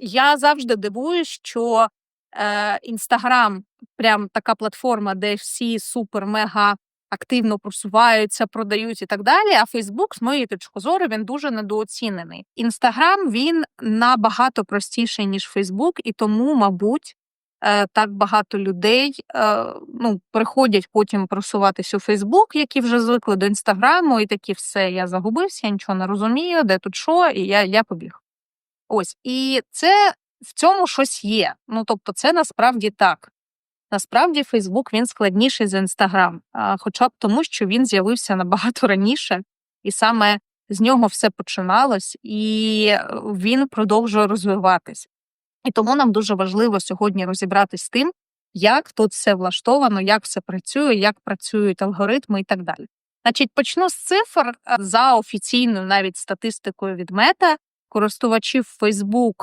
Я завжди дивуюсь, що е, Інстаграм прям така платформа, де всі супер-мега активно просуваються, продають і так далі. А Фейсбук, з моєї точки зору, він дуже недооцінений. Інстаграм він набагато простіший ніж Фейсбук, і тому, мабуть, е, так багато людей е, ну, приходять потім просуватись у Фейсбук, які вже звикли до інстаграму, і такі все, я загубився, я нічого не розумію, де тут що, і я, я побіг. Ось і це в цьому щось є. Ну тобто, це насправді так. Насправді Фейсбук він складніший за Інстаграм, хоча б тому, що він з'явився набагато раніше, і саме з нього все починалось, і е, він продовжує розвиватись. І тому нам дуже важливо сьогодні розібратись з тим, як тут все влаштовано, як все працює, як працюють алгоритми і так далі. Значить, почну з цифр за офіційною навіть статистикою від мета користувачів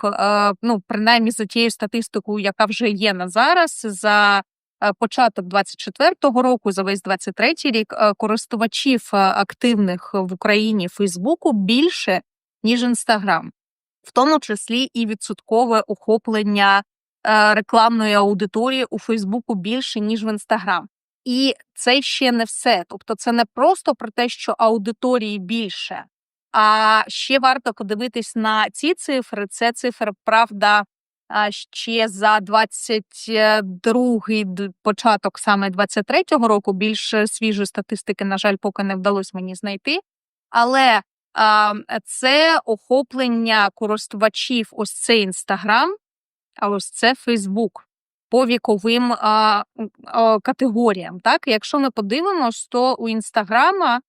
е, ну принаймні за тією статистикою, яка вже є на зараз, за е, початок 24-го року, за весь 23-й рік, е, користувачів активних в Україні Фейсбуку більше ніж Інстаграм, в тому числі і відсоткове охоплення рекламної аудиторії у Фейсбуку більше ніж в Інстаграм. І це ще не все. Тобто, це не просто про те, що аудиторії більше, а ще варто подивитись на ці цифри. Це цифри, правда, ще за 22-й початок саме 23-го року. Більш свіжої статистики, на жаль, поки не вдалося мені знайти. Але а, це охоплення користувачів, ось це інстаграм, а ось це Фейсбук по віковим а, а, категоріям. Так, якщо ми подивимось, то у інстаграма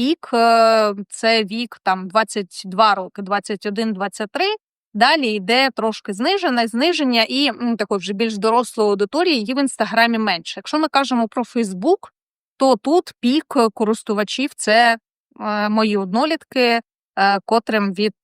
пік е, це вік там 22 роки, 21-23. Далі йде трошки знижене, зниження і ну, такої вже більш дорослої аудиторії її в інстаграмі менше. Якщо ми кажемо про Фейсбук, то тут пік користувачів це е, мої однолітки, е, котрим від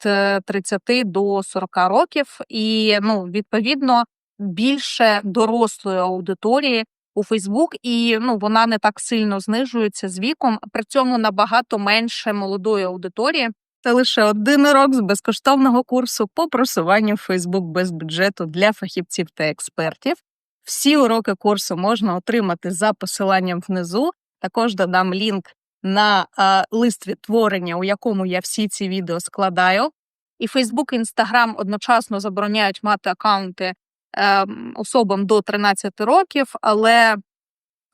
30 до 40 років, і ну, відповідно більше дорослої аудиторії у Фейсбук, і ну вона не так сильно знижується з віком. При цьому набагато менше молодої аудиторії. Це лише один урок з безкоштовного курсу по просуванню в Фейсбук без бюджету для фахівців та експертів. Всі уроки курсу можна отримати за посиланням внизу. Також додам лінк на а, лист відтворення, у якому я всі ці відео складаю. І Фейсбук і Інстаграм одночасно забороняють мати аккаунти особам до 13 років, але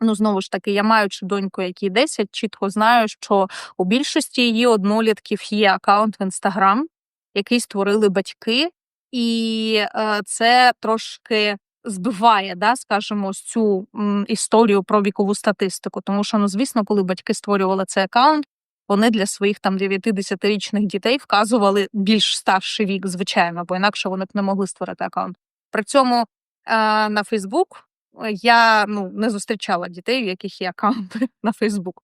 ну знову ж таки, я маючи доньку, якій 10, чітко знаю, що у більшості її однолітків є аккаунт в інстаграм, який створили батьки, і е, це трошки. Збиває, да, скажімо, цю історію про вікову статистику. Тому що, ну, звісно, коли батьки створювали цей аккаунт, вони для своїх там 9-10-річних дітей вказували більш старший вік, звичайно, бо інакше вони б не могли створити аккаунт. При цьому е, на Фейсбук я ну, не зустрічала дітей, у яких є аккаунти на Фейсбук.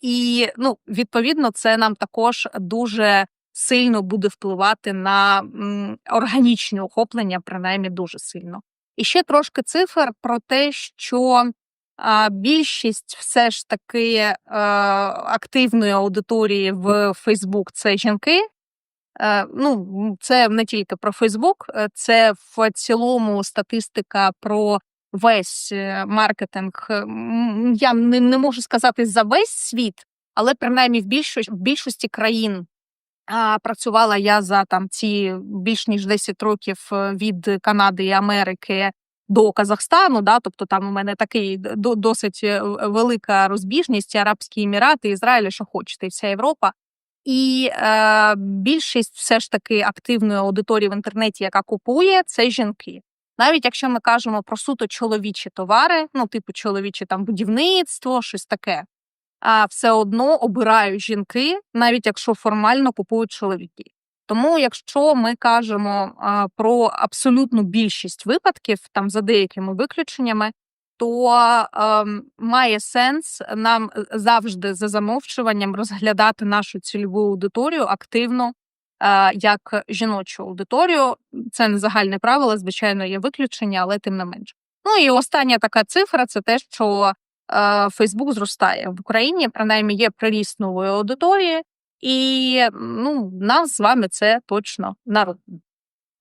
І ну, відповідно, це нам також дуже сильно буде впливати на м, органічне охоплення, принаймні дуже сильно. І ще трошки цифр про те, що більшість все ж таки е, активної аудиторії в Фейсбук це жінки. Е, ну, це не тільки про Фейсбук, е, це в цілому статистика про весь е, маркетинг. Я не, не можу сказати за весь світ, але принаймні в більшості, в більшості країн. А працювала я за там ці більш ніж 10 років від Канади і Америки до Казахстану. Да, тобто там у мене такий досить велика розбіжність: Арабські Емірати, Ізраїль, що хочете, вся Європа. І е, більшість все ж таки активної аудиторії в інтернеті, яка купує, це жінки. Навіть якщо ми кажемо про суто чоловічі товари, ну типу чоловіче там будівництво, щось таке, а все одно обирають жінки, навіть якщо формально купують чоловіки. Тому, якщо ми кажемо а, про абсолютну більшість випадків, там за деякими виключеннями, то е, має сенс нам е, завжди за замовчуванням розглядати нашу цільову аудиторію активно е, як жіночу аудиторію. Це не загальне правило, звичайно, є виключення, але тим не менше. Ну і остання така цифра це те, що Фейсбук зростає в Україні, принаймні є приріст нової аудиторії, і ну, нам з вами це точно народ.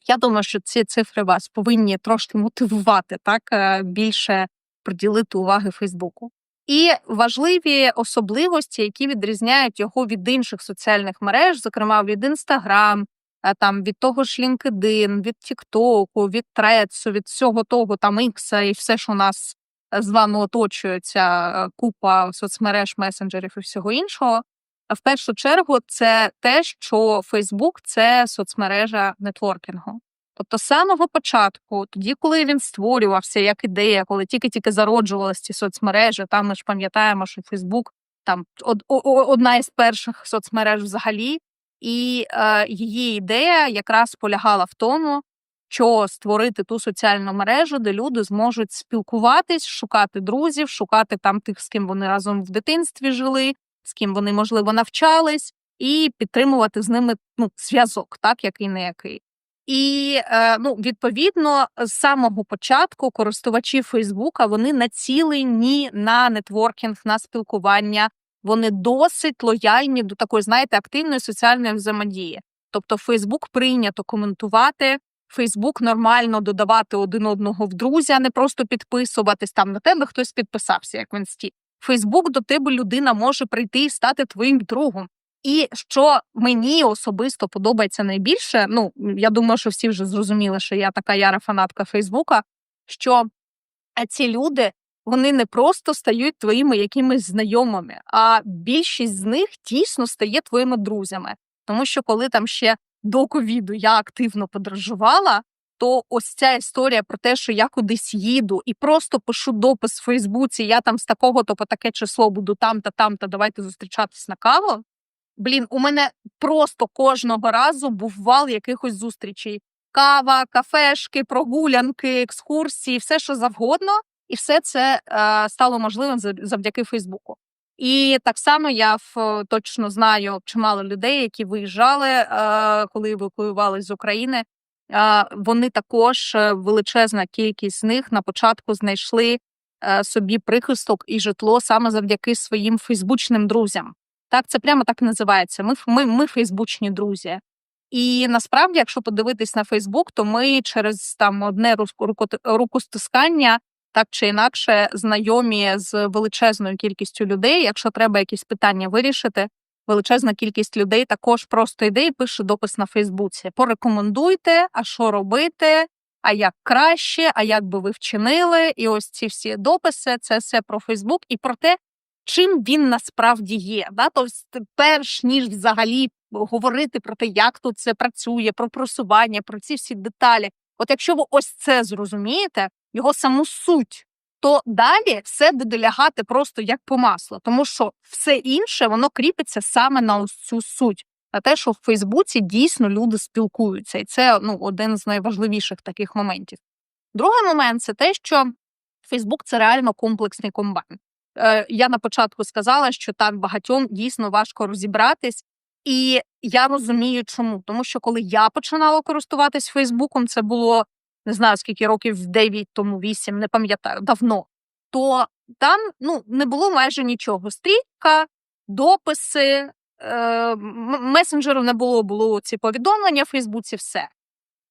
Я думаю, що ці цифри вас повинні трошки мотивувати так е, більше приділити уваги Фейсбуку. І важливі особливості, які відрізняють його від інших соціальних мереж, зокрема від Інстаграм, там від того ж LinkedIn, від Тіктоку, від Трецу, від всього того там Ікса і все, що нас з вами оточує, ця е, купа соцмереж, месенджерів і всього іншого. В першу чергу це те, що Фейсбук це соцмережа нетворкінгу. Тобто, з самого початку, тоді, коли він створювався як ідея, коли тільки-тільки зароджувалися ці соцмережі, там ми ж пам'ятаємо, що Фейсбук там од, одна із перших соцмереж взагалі, і е, її ідея якраз полягала в тому, що створити ту соціальну мережу, де люди зможуть спілкуватись, шукати друзів, шукати там тих, з ким вони разом в дитинстві жили, з ким вони можливо навчались, і підтримувати з ними ну, зв'язок, так який не який. І е, ну, відповідно, з самого початку користувачі Фейсбука вони націлені на нетворкінг, на спілкування. Вони досить лояльні до такої, знаєте, активної соціальної взаємодії. Тобто, Фейсбук прийнято коментувати, Фейсбук нормально додавати один одного в друзі, а не просто підписуватись там на тебе. Хтось підписався, як в інсті. Фейсбук до тебе людина може прийти і стати твоїм другом. І що мені особисто подобається найбільше, ну я думаю, що всі вже зрозуміли, що я така яра фанатка Фейсбука. Що ці люди вони не просто стають твоїми якимись знайомими, а більшість з них дійсно стає твоїми друзями. Тому що коли там ще до ковіду я активно подорожувала, то ось ця історія про те, що я кудись їду і просто пишу допис в Фейсбуці, я там з такого то по таке число буду там та там, та давайте зустрічатись на каву. Блін, у мене просто кожного разу був вал якихось зустрічей. Кава, кафешки, прогулянки, екскурсії, все що завгодно, і все це е, стало можливим завдяки Фейсбуку. І так само я в, точно знаю чимало людей, які виїжджали, е, коли евакуювалися з України. Е, вони також е, величезна кількість з них на початку знайшли е, собі прихисток і житло саме завдяки своїм фейсбучним друзям. Так, це прямо так називається. Ми ми, ми Фейсбучні друзі. І насправді, якщо подивитись на Фейсбук, то ми через там одне рукостискання так чи інакше знайомі з величезною кількістю людей. Якщо треба якісь питання вирішити, величезна кількість людей також просто йде і пише допис на Фейсбуці. Порекомендуйте, а що робити, а як краще, а як би ви вчинили. І ось ці всі дописи це все про Фейсбук і про те, чим він насправді є. Да? Тобто, перш ніж взагалі говорити про те, як тут це працює, про просування, про ці всі деталі. От якщо ви ось це зрозумієте, його саму суть, то далі все буде лягати просто як по маслу, тому що все інше воно кріпиться саме на ось цю суть. На те, що в Фейсбуці дійсно люди спілкуються, і це ну один з найважливіших таких моментів. Другий момент це те, що Фейсбук це реально комплексний комбайн. Е, я на початку сказала, що там багатьом дійсно важко розібратись, і я розумію, чому. Тому що коли я починала користуватись Фейсбуком, це було не знаю скільки років 9 тому 8, не пам'ятаю давно. То там ну не було майже нічого. Стрітка, дописи, е, месенджеру не було, було ці повідомлення в Фейсбуці, все.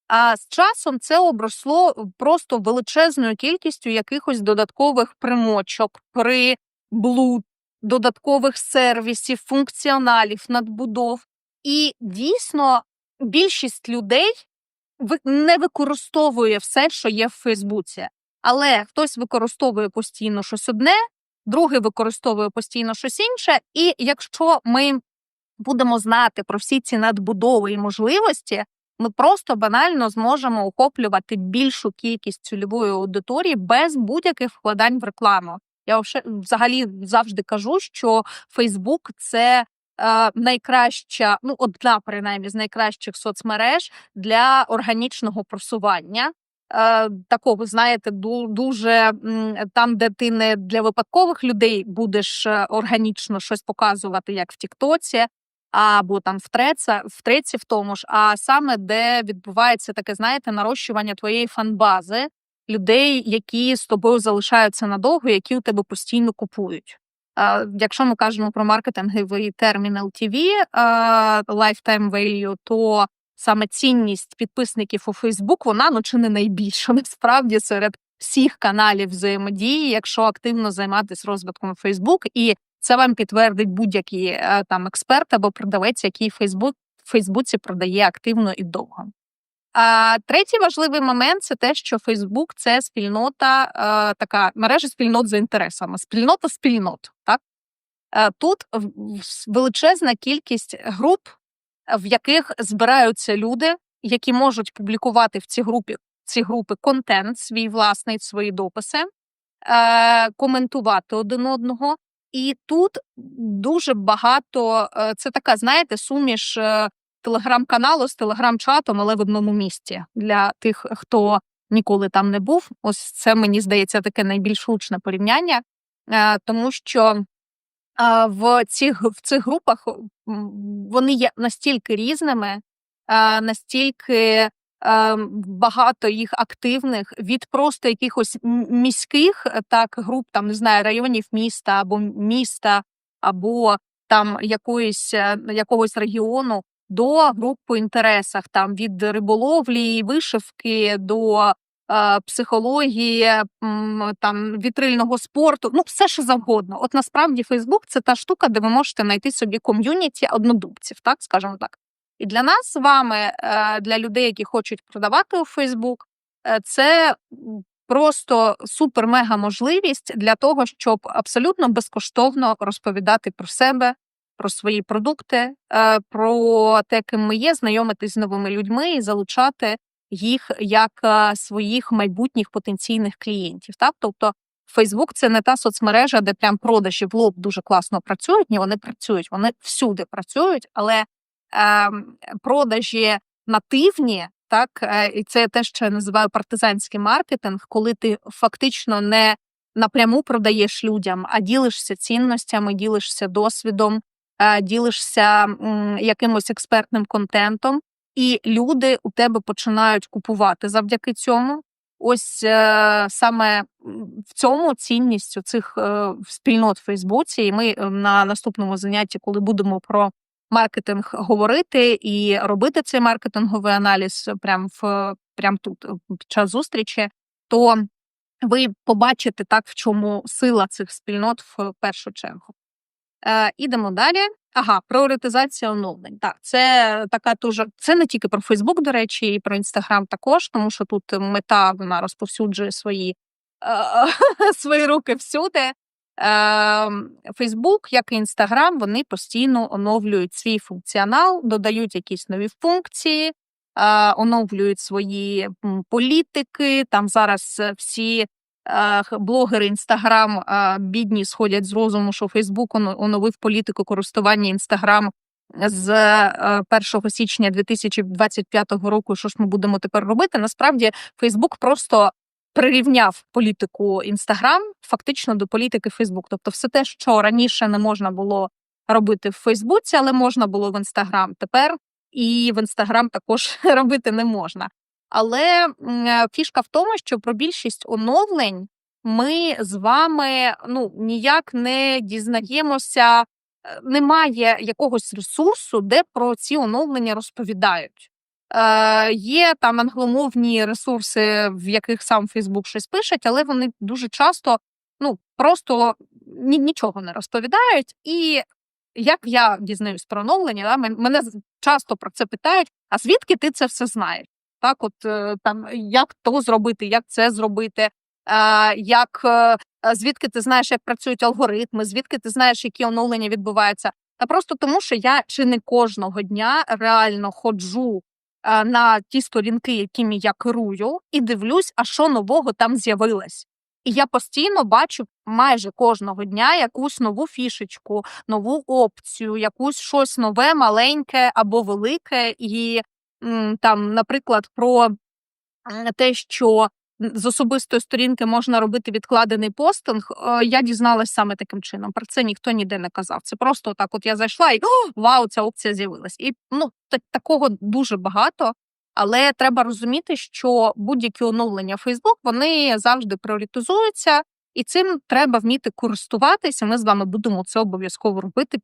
А з часом це обросло просто величезною кількістю якихось додаткових примочок, приблуд, додаткових сервісів, функціоналів, надбудов. І дійсно більшість людей не використовує все, що є в Фейсбуці, але хтось використовує постійно щось одне, другий використовує постійно щось інше. І якщо ми будемо знати про всі ці надбудови і можливості, ми просто банально зможемо охоплювати більшу кількість цільової аудиторії без будь-яких вкладань в рекламу. Я взагалі завжди кажу, що Фейсбук це е, найкраща, ну одна принаймні з найкращих соцмереж для органічного просування. Е, такого, знаєте, дуже там, де ти не для випадкових людей будеш е, органічно щось показувати, як в Тіктоці, або там в треца, в тому ж, а саме де відбувається таке, знаєте, нарощування твоєї фанбази людей, які з тобою залишаються надовго, які у тебе постійно купують. Якщо ми кажемо про маркетинговий термін LTV, lifetime value, то саме цінність підписників у Фейсбук, вона ну чи не найбільша насправді серед всіх каналів взаємодії, якщо активно займатися розвитком Фейсбук, і це вам підтвердить будь-який е, там експерт або продавець, який Фейсбук в Фейсбуці продає активно і довго. А третій важливий момент це те, що Фейсбук це спільнота, е, така мережа спільнот за інтересами, спільнота спільнот. Так Е, тут величезна кількість груп, в яких збираються люди, які можуть публікувати в ці групи, ці групи контент, свій власний, свої дописи, коментувати один одного. І тут дуже багато е, це така, знаєте, суміш е, телеграм-каналу з телеграм-чатом, але в одному місці для тих, хто ніколи там не був. Ось це мені здається таке найбільш влучне порівняння, е, тому що в цих в цих групах вони є настільки різними, настільки багато їх активних від просто якихось міських е, так груп, там не знаю, районів міста або міста, або там якоїсь е, якогось регіону. До груп по інтересах, там від риболовлі, вишивки до е, психології, там вітрильного спорту, ну все що завгодно. От насправді Фейсбук це та штука, де ви можете знайти собі ком'юніті однодумців, так скажімо так. І для нас з вами, е, для людей, які хочуть продавати у Фейсбук, це просто супер-мега можливість для того, щоб абсолютно безкоштовно розповідати про себе, про свої продукти, е, про те, ким ми є, знайомитись з новими людьми і залучати їх як е, своїх майбутніх потенційних клієнтів. Так, тобто Фейсбук це не та соцмережа, де прям продажі в лоб дуже класно працюють. Ні, вони працюють, вони всюди працюють, але продажі нативні, так е, і це те, що я називаю партизанський маркетинг, коли ти фактично не напряму продаєш людям, а ділишся цінностями, ділишся досвідом, е, ділишся якимось експертним контентом, і люди у тебе починають купувати завдяки цьому. Ось е, саме в цьому цінність цих е, спільнот в Фейсбуці. І ми е, на наступному занятті, коли будемо про маркетинг говорити і робити цей маркетинговий аналіз прямо в прям тут е, під час зустрічі, то ви побачите так, в чому сила цих спільнот в першу чергу. Е, ідемо далі. Ага, пріоритизація оновлень. Так, це така дуже. Це не тільки про Фейсбук, до речі, і про Інстаграм також, тому що тут мета вона розповсюджує свої, е, свої руки всюди. Фейсбук, як і Інстаграм, вони постійно оновлюють свій функціонал, додають якісь нові функції, е, оновлюють свої політики. Там зараз е, всі е, блогери Інстаграм бідні сходять з розуму, що Фейсбук оновив політику користування Інстаграм з е, 1 січня 2025 року. Що ж ми будемо тепер робити? Насправді Фейсбук просто прирівняв політику Інстаграм фактично до політики Фейсбук. Тобто, все те, що раніше не можна було робити в Фейсбуці, але можна було в Інстаграм. Тепер і в Інстаграм також робити не можна. Але е, фішка в тому, що про більшість оновлень ми з вами ну ніяк не дізнаємося. е, Немає якогось ресурсу, де про ці оновлення розповідають. Е, є там англомовні ресурси, в яких сам Фейсбук щось пишуть, але вони дуже часто ну просто ні, нічого не розповідають. І як я дізнаюсь про оновлення, да, мене часто про це питають: а звідки ти це все знаєш? Так, от е, там як то зробити, як це зробити, е, як е, звідки ти знаєш, як працюють алгоритми, звідки ти знаєш, які оновлення відбуваються. Та просто тому, що я чи не кожного дня реально ходжу на ті сторінки, якими я керую, і дивлюсь, а що нового там з'явилось. І я постійно бачу майже кожного дня якусь нову фішечку, нову опцію, якусь щось нове, маленьке або велике. І там, наприклад, про те, що з особистої сторінки можна робити відкладений постинг, е, я дізналась саме таким чином. Про це ніхто ніде не казав. Це просто так, от я зайшла і «О, вау, ця опція з'явилась. І ну та- такого дуже багато. Але треба розуміти, що будь-які оновлення Facebook, вони завжди пріоритизуються, і цим треба вміти користуватися. Ми з вами будемо це обов'язково робити